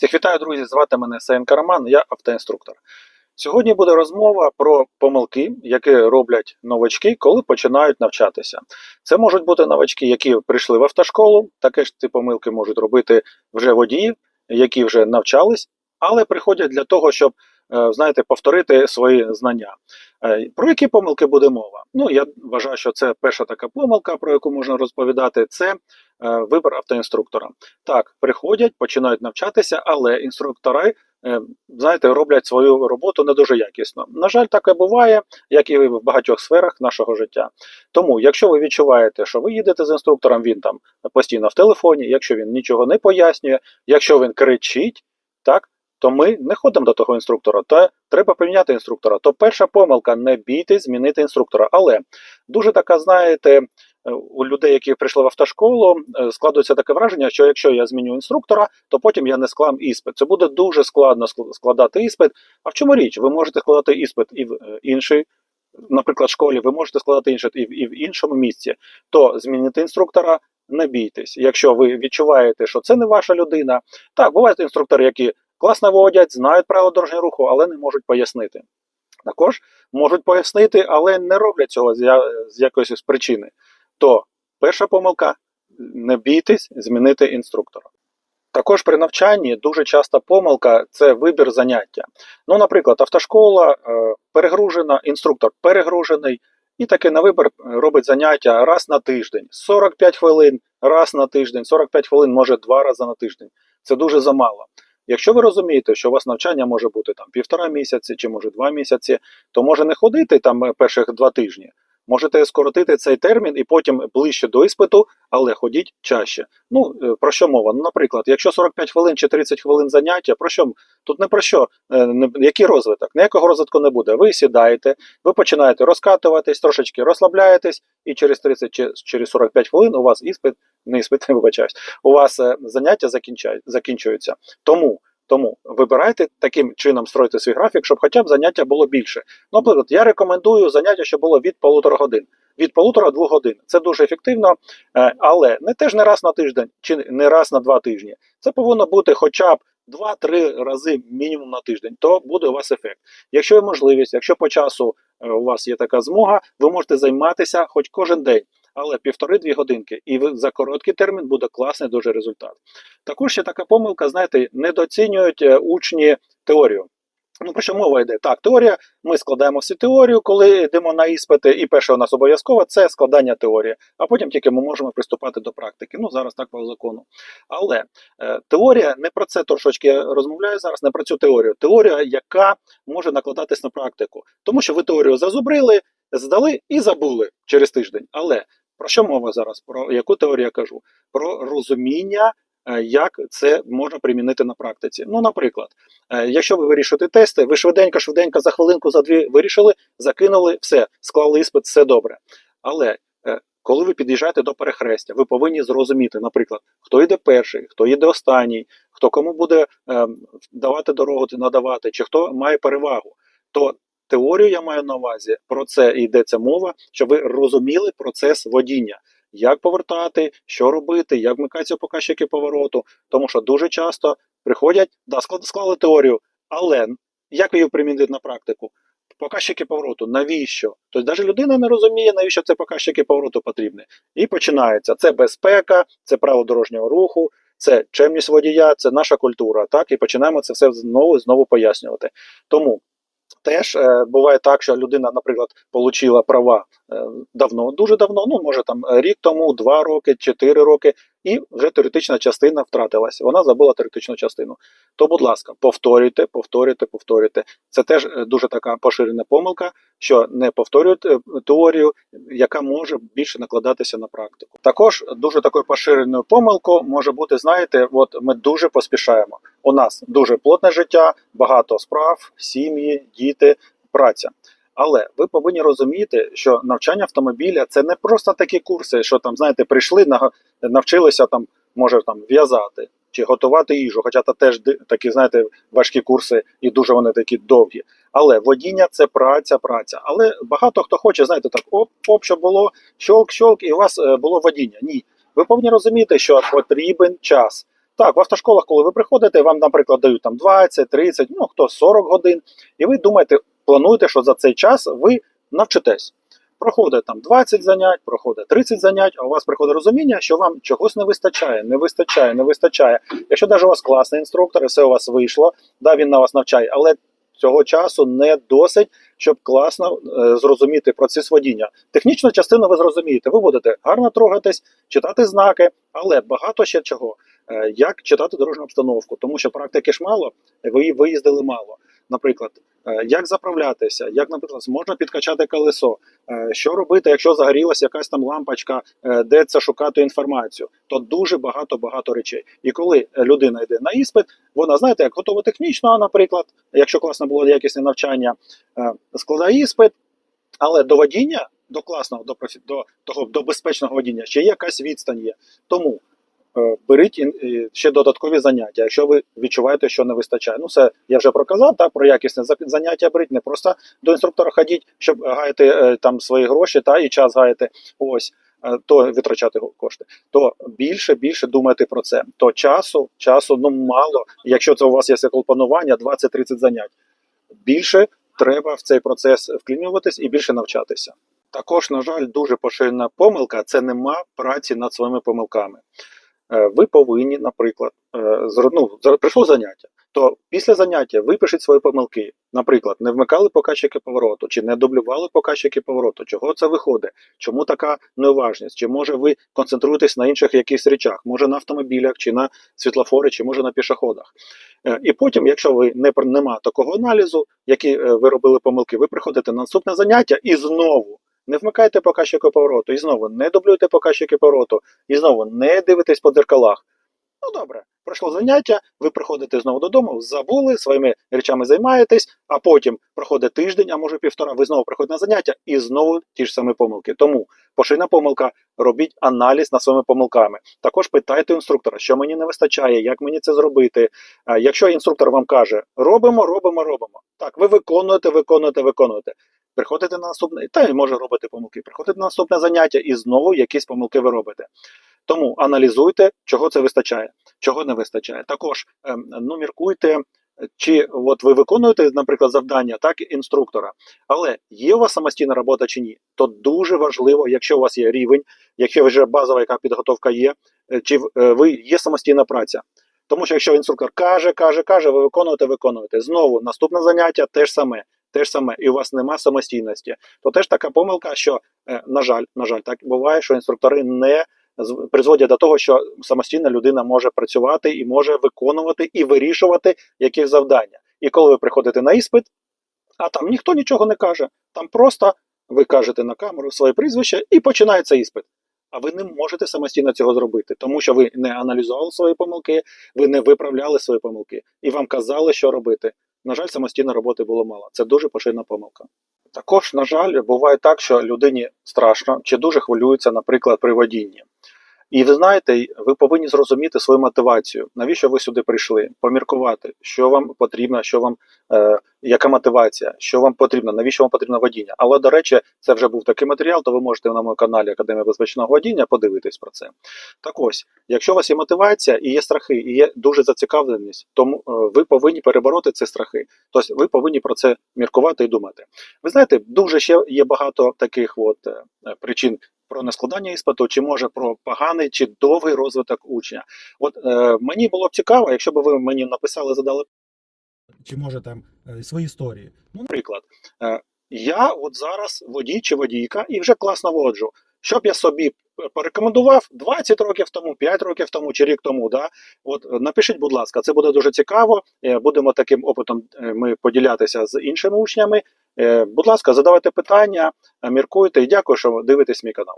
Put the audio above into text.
Всіх вітаю, друзі! Звати мене Саєнка Роман, я автоінструктор. Сьогодні буде розмова про помилки, які роблять новачки, коли починають навчатися. Це можуть бути новачки, які прийшли в автошколу, таке ж ці помилки можуть робити вже водії, які вже навчались, але приходять для того, щоб е, знаєте, повторити свої знання. Е, Про які помилки буде мова? Ну, я вважаю, що це перша така помилка, про яку можна розповідати, це е, вибір автоінструктора. Так, приходять, починають навчатися, але інструктори, знаєте, роблять свою роботу не дуже якісно. На жаль, таке буває, як і в багатьох сферах нашого життя. Тому, якщо ви відчуваєте, що ви їдете з інструктором, він там постійно в телефоні, якщо він нічого не пояснює, якщо він кричить, так. То ми не ходимо до того інструктора, то треба поміняти інструктора. То перша помилка не бійтесь змінити інструктора. Але дуже така, знаєте, е, у людей, які прийшли в автошколу, е, складується таке враження, що якщо я зміню інструктора, то потім я не склам іспит. Це буде дуже складно ск- складати іспит. А в чому річ? Ви можете складати іспит і в е, іншій, наприклад, школі, ви можете складати іспит і в, і в іншому місці. То змінити інструктора. Не бійтесь, якщо ви відчуваєте, що це не ваша людина. Так, бувають інструктори, які класно водять, знають правила дорожнього руху, але не можуть пояснити. Також можуть пояснити, але не роблять цього з, якоїсь причини. То перша помилка не бійтесь змінити інструктора. Також при навчанні дуже часта помилка це вибір заняття. Ну, наприклад, автошкола е, перегружена, інструктор перегружений, і таки на вибір робить заняття раз на тиждень, 45 хвилин раз на тиждень, 45 хвилин може два рази на тиждень. Це дуже замало. Якщо ви розумієте, що у вас навчання може бути там півтора місяці чи може два місяці, то може не ходити там е, перших два тижні. Можете скоротити цей термін і потім ближче до іспиту, але ходіть чаще. Ну е, про що мова? Ну, наприклад, якщо 45 хвилин чи 30 хвилин заняття, про що тут не про що, Е, який розвиток? Ніякого розвитку не буде. Ви сідаєте, ви починаєте розкатуватись, трошечки розслабляєтесь, і через 30 чи через 45 хвилин у вас іспит, не іспит, не вибачаюсь, у вас е, заняття закінчуються. Тому. Тому вибирайте таким чином стройте свій графік, щоб хоча б заняття було більше. Ну, Наприклад, я рекомендую заняття, щоб було від полутора годин. Від полутора двох годин. Це дуже ефективно, е, але не теж не раз на тиждень чи не раз на два тижні. Це повинно бути хоча б 2-3 рази мінімум на тиждень, то буде у вас ефект. Якщо є можливість, якщо по часу е, у вас є така змога, ви можете займатися хоч кожен день, але півтори-дві годинки, і за короткий термін буде класний дуже результат. Також ще така помилка, знаєте, недооцінюють е, учні теорію. Ну, про що мова йде? Так, теорія. Ми складаємо всю теорію, коли йдемо на іспити, і перше у нас обов'язково це складання теорії, а потім тільки ми можемо приступати до практики. Ну, зараз так по закону. Але е, теорія не про це трошечки розмовляю зараз, не про цю теорію. Теорія, яка може накладатись на практику. Тому що ви теорію зазубрили, здали і забули через тиждень. Але про що мова зараз? Про яку теорію я кажу? Про розуміння. е, Як це можна примінити на практиці? Ну, наприклад, Е, Якщо ви вирішуєте тести, ви швиденько, швиденько за хвилинку, за дві вирішили, закинули, все, склали іспит, все добре. Але е, коли ви під'їжджаєте до перехрестя, ви повинні зрозуміти, наприклад, хто йде перший, хто йде останній, хто кому буде е, давати дорогу, надавати, чи хто має перевагу. То теорію я маю на увазі, про це йдеться мова, щоб ви розуміли процес водіння. Як повертати, що робити, як вмикаються показчики повороту, тому що дуже часто приходять, да, склали теорію, але як її примінити на практику? Показчики повороту, навіщо? Тобто навіть людина не розуміє, навіщо це показчики повороту потрібні. І починається. Це безпека, це право дорожнього руху, це чемність водія, це наша культура. Так, і починаємо це все знову і знову пояснювати. Тому теж е, буває так, що людина, наприклад, отримала права е, давно, дуже давно, ну може там рік тому, два роки, чотири роки, і вже теоретична частина втратилася. Вона забула теоретичну частину. То, будь ласка, повторюйте, повторюйте, повторюйте. Це теж е, дуже така поширена помилка, що не повторюють теорію, яка може більше накладатися на практику. Також дуже такою поширеною помилкою може бути, знаєте, от ми дуже поспішаємо. У нас дуже плотне життя, багато справ, сім'ї, діти, праця. Але ви повинні розуміти, що навчання автомобіля це не просто такі курси, що там, знаєте, прийшли, навчилися там, може там в'язати чи готувати їжу, хоча це теж такі, знаєте, важкі курси і дуже вони такі довгі. Але водіння це праця, праця. Але багато хто хоче, знаєте, так оп, оп, щоб було щолк, щолк, і у вас е, було водіння. Ні. Ви повинні розуміти, що потрібен час. Так, в автошколах, коли ви приходите, вам, наприклад, дають там 20, 30, ну хто 40 годин, і ви думаєте, плануєте, що за цей час ви навчитесь. Проходить там 20 занять, проходить 30 занять, а у вас приходить розуміння, що вам чогось не вистачає, не вистачає, не вистачає. Якщо навіть у вас класний інструктор, і все у вас вийшло, да, він на вас навчає, але цього часу не досить, щоб класно е, зрозуміти процес водіння. Технічну частину ви зрозумієте, ви будете гарно трогатись, читати знаки, але багато ще чого. Е, як читати дорожню обстановку, тому що практики ж мало, ви виїздили мало. Наприклад, е, як заправлятися, як, наприклад, можна підкачати колесо, е, що робити, якщо загорілася якась там лампочка, де це шукати інформацію, то дуже багато багато речей. І коли людина йде на іспит, вона знаєте, як готова технічно, наприклад, якщо класно було якісне навчання, складає іспит, але до водіння, до класного, до до того до безпечного водіння ще є якась відстань є. Тому беріть е, ще додаткові заняття, якщо ви відчуваєте, що не вистачає. Ну, це я вже проказав, та про якісне заняття беріть, не просто до інструктора ходіть, щоб гаяти е, там свої гроші та і час гаяти. Ось. е, То витрачати кошти, то більше більше думайте про це. То часу, часу ну мало. Якщо це у вас є цикло планування, 20-30 занять. Більше треба в цей процес вклінюватись і більше навчатися. Також, на жаль, дуже поширена помилка це нема праці над своїми помилками. Е, Ви повинні, наприклад, е, ну, прийшло заняття, то після заняття випишіть свої помилки. Наприклад, не вмикали показчики повороту, чи не дублювали показчики повороту. Чого це виходить? Чому така неуважність? Чи може ви концентруєтесь на інших якихось речах? Може на автомобілях, чи на світлофорі, чи може на пішоходах? Е, І потім, якщо ви не пр- нема такого аналізу, які ви робили помилки, ви приходите на наступне заняття і знову. Не вмикайте показчики повороту, і знову не дублюйте показчики повороту, і знову не дивитесь по дзеркалах. Ну добре, пройшло заняття, ви приходите знову додому, забули, своїми речами займаєтесь, а потім проходить тиждень, а може півтора, ви знову приходите на заняття і знову ті ж самі помилки. Тому поширена помилка, робіть аналіз над своїми помилками. Також питайте інструктора, що мені не вистачає, як мені це зробити. Якщо інструктор вам каже, робимо, робимо, робимо. Так, ви виконуєте, виконуєте, виконуєте. Приходите на наступне, та й може робити помилки. Приходите на наступне заняття і знову якісь помилки ви робите. Тому аналізуйте, чого це вистачає, чого не вистачає. Також ем, ну, міркуйте, чи от ви виконуєте, наприклад, завдання, так інструктора, але є у вас самостійна робота чи ні, то дуже важливо, якщо у вас є рівень, якщо вже базова яка підготовка є, е, чи е, ви є самостійна праця. Тому що якщо інструктор каже, каже, каже, ви виконуєте, виконуєте. Знову наступне заняття те ж саме, те ж саме, і у вас нема самостійності. То теж така помилка, що, е, на жаль, на жаль, так буває, що інструктори не призводять до того, що самостійна людина може працювати і може виконувати і вирішувати яких завдання. І коли ви приходите на іспит, а там ніхто нічого не каже, там просто ви кажете на камеру своє прізвище і починається іспит. А ви не можете самостійно цього зробити, тому що ви не аналізували свої помилки, ви не виправляли свої помилки, і вам казали, що робити. На жаль, самостійної роботи було мало. Це дуже поширена помилка. Також, на жаль, буває так, що людині страшно чи дуже хвилюється, наприклад, при водінні. І ви знаєте, ви повинні зрозуміти свою мотивацію. Навіщо ви сюди прийшли? Поміркувати, що вам потрібно, що вам е, яка мотивація, що вам потрібно, навіщо вам потрібно водіння. Але до речі, це вже був такий матеріал, то ви можете на моєму каналі Академія безпечного водіння подивитись про це. Так ось, якщо у вас є мотивація і є страхи, і є дуже зацікавленість, тому е, ви повинні перебороти ці страхи. Тобто ви повинні про це міркувати і думати. Ви знаєте, дуже ще є багато таких от е, причин. Про нескладання іспиту, чи може про поганий чи довгий розвиток учня. От е, мені було б цікаво, якщо б ви мені написали, задали чи може там е, свої історії. Ну, Наприклад, е, я от зараз водій чи водійка і вже класно воджу. Що б я собі порекомендував 20 років тому, 5 років тому чи рік тому. Да? От е, напишіть, будь ласка, це буде дуже цікаво. Е, Будемо таким опитом е, ми поділятися з іншими учнями. Е, Будь ласка, задавайте питання, міркуйте і дякую, що дивитесь мій канал.